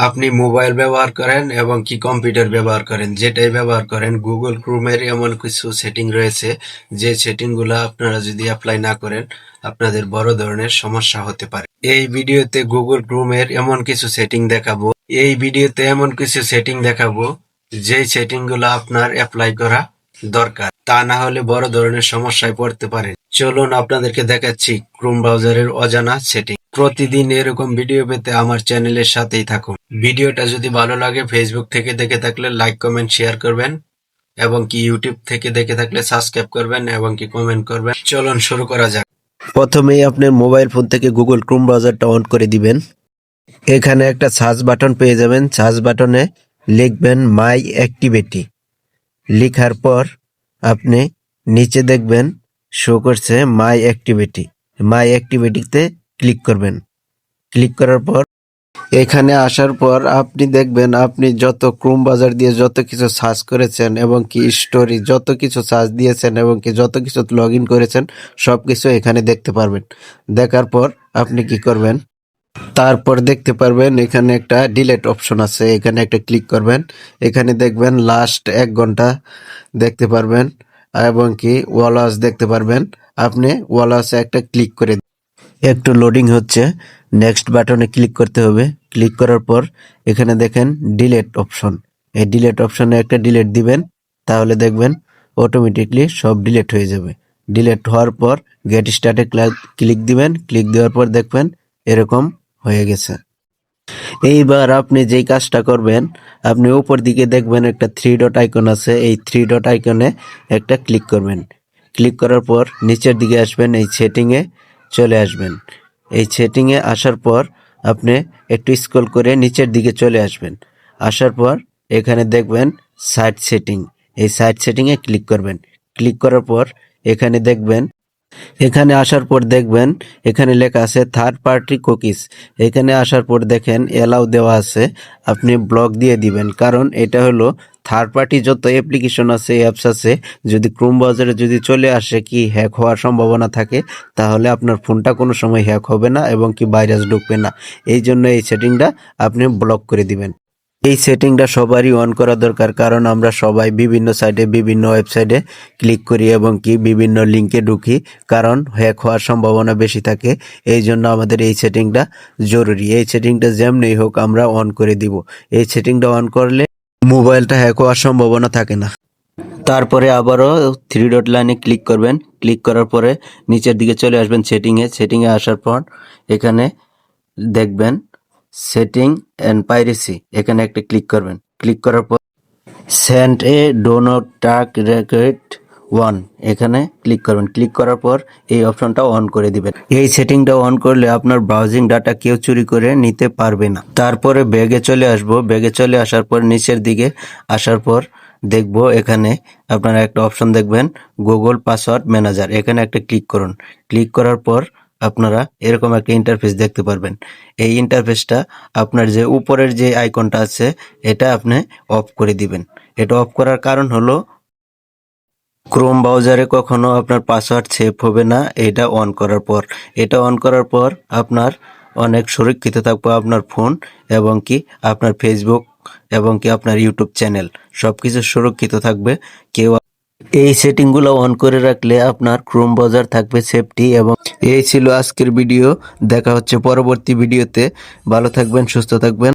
আপনি মোবাইল ব্যবহার করেন এবং কি কম্পিউটার ব্যবহার করেন, যেটাই ব্যবহার করেন গুগল ক্রোমের এমন কিছু সেটিং রয়েছে, যে সেটিংগুলো আপনারা যদি অ্যাপ্লাই না করেন, আপনাদের বড় ধরনের সমস্যা হতে পারে। এই ভিডিওতে গুগল ক্রোমের এমন কিছু সেটিং দেখাবো। এই ভিডিওতে এমন কিছু সেটিং দেখাবো, যেই সেটিংগুলো আপনার অ্যাপ্লাই করা দরকার। তা না হলে বড় ধরনের সমস্যায় পড়তে পারেন। চলুন আপনাদেরকে দেখাচ্ছি ক্রোম ব্রাউজারের অজানা সেটিং প্রতিদিন এরকম ভিডিও পেতে আমার চ্যানেলের সাথেই থাকুন। ভিডিওটা যদি ভালো লাগে ফেসবুক থেকে দেখে থাকলে লাইক কমেন্ট শেয়ার করবেন এবং কি ইউটিউব থেকে দেখে থাকলে সাবস্ক্রাইব করবেন এবং কি কমেন্ট করবেন। চলুন শুরু করা যাক। প্রথমেই আপনার মোবাইল ফোন থেকে গুগল ক্রোম ব্রাউজারটা অন করে দিবেন। এখানে একটা সার্চ বাটন পেয়ে যাবেন। সার্চ বাটনে লিখবেন মাই অ্যাক্টিভিটি লেখার পর আপনি নিচে দেখবেন শো করছে মাই অ্যাক্টিভিটি মাই অ্যাক্টিভিটিতে ক্লিক করবেন। ক্লিক করার পর এখানে আসার পর আপনি দেখবেন আপনি যত ক্রোম বাজার দিয়ে যত কিছু সার্চ করেছেন এবং কি স্টোরি যত কিছু সার্চ দিয়েছেন এবং কি যত কিছু লগ করেছেন সব কিছু এখানে দেখতে পারবেন। দেখার পর আপনি কি করবেন? তারপর দেখতে পারবেন এখানে একটা ডিলেট অপশন আছে, এখানে একটা ক্লিক করবেন। এখানে দেখবেন লাস্ট এক ঘণ্টা দেখতে পারবেন এবং কি ওয়ালাস দেখতে পারবেন। আপনি ওয়ালাসে একটা ক্লিক করে একটু লোডিং হচ্ছে। নেক্সট বাটনে ক্লিক করতে হবে। ক্লিক করার পর এখানে দেখেন ডিলেট অপশন এই ডিলেট অপশনে একটা ডিলেট দিবেন, তাহলে দেখবেন অটোমেটিকলি সব ডিলেট হয়ে যাবে। ডিলেট হওয়ার পর গেট স্টার্টে ক্লিক দিবেন। ক্লিক দেওয়ার পর দেখবেন এরকম হয়ে গেছে। এইবার আপনি যেই কাজটা করবেন, আপনি উপর দিকে দেখবেন একটা থ্রি ডট আইকন আছে। এই থ্রি ডট আইকনে একটা ক্লিক করবেন। ক্লিক করার পর নিচের দিকে আসবেন এই সেটিংয়ে চলে আসবেন। এই সেটিংয়ে আসার পর আপনি একটু স্ক্রল করে নিচের দিকে চলে আসবেন। আসার পর এখানে দেখবেন সাইট সেটিং এই সাইট সেটিংয়ে ক্লিক করবেন। ক্লিক করার পর এখানে দেখবেন, এখানে আসার পর দেখবেন এখানে লেখা আছে থার্ড পার্টি কুকিজ এখানে আসার পর দেখেন এলাও দেওয়া আছে। আপনি ব্লক দিয়ে দিবেন। কারণ এটা হলো থার্ড পার্টি যত অ্যাপ্লিকেশন আছে অ্যাপস আছে, যদি ক্রোম ব্রাউজারে যদি চলে আসে কি হ্যাক হওয়ার সম্ভাবনা থাকে, তাহলে আপনার ফোনটা কোনো সময় হ্যাক হবে না এবং কি ভাইরাস ঢুকবে না। এই জন্য এই সেটিংটা আপনি ব্লক করে দিবেন। এই সেটিংটা সবারই অন করা দরকার, কারণ আমরা সবাই বিভিন্ন সাইটে বিভিন্ন ওয়েবসাইটে ক্লিক করি এবং কি বিভিন্ন লিঙ্কে ঢুকি, কারণ হ্যাক হওয়ার সম্ভাবনা বেশি থাকে। এই জন্য আমাদের এই সেটিংটা জরুরি। এই সেটিংটা যেমনি হোক আমরা অন করে দিব। এই সেটিংটা অন করলে মোবাইলটা হ্যাক হওয়ার সম্ভাবনা থাকে না। তারপরে আবারও থ্রি ডট লাইনে ক্লিক করবেন। ক্লিক করার পরে নিচের দিকে চলে আসবেন সেটিংয়ে সেটিংয়ে আসার পর এখানে দেখবেন সেটিং অ্যান্ড পাইরেসি এখানে একটা ক্লিক করবেন। ক্লিক করার পর send a do not track request one, এখানে ক্লিক করবেন। ক্লিক করার পর এই অপশনটা অন করে দিবেন। এই সেটিংটা অন করলে আপনার ব্রাউজিং ডাটা কেউ চুরি করে নিতে পারবে না। তারপরে ব্যাগে চলে আসব। ব্যাগে চলে আসার পর, নিচের দিকে আসার পর দেখব এখানে আপনারা একটা অপশন দেখবেন, গুগল পাসওয়ার্ড ম্যানেজার। এখানে একটা ক্লিক করুন। ক্লিক করার পর আপনারা এরকম একটা ইন্টারফেস দেখতে পারবেন। এই ইন্টারফেসটা আপনার যে উপরের যে আইকনটা আছে, এটা আপনি অফ করে দিবেন। এটা অফ করার কারণ হলো ক্রোম ব্রাউজারে কখনো আপনার পাসওয়ার্ড সেভ হবে না, এটা অন করার পর। এটা অন করার পর আপনার অনেক সুরক্ষিত থাকবে আপনার ফোন এবং কি আপনার ফেসবুক এবং কি আপনার ইউটিউব চ্যানেল সব কিছু সুরক্ষিত থাকবে। কেউ এই সেটিংগুলো অন করে রাখলে আপনার ক্রোম ব্রাউজার থাকবে সেফটি এবং এই ছিল আজকের ভিডিও দেখা হচ্ছে পরবর্তী ভিডিওতে ভালো থাকবেন, সুস্থ থাকবেন।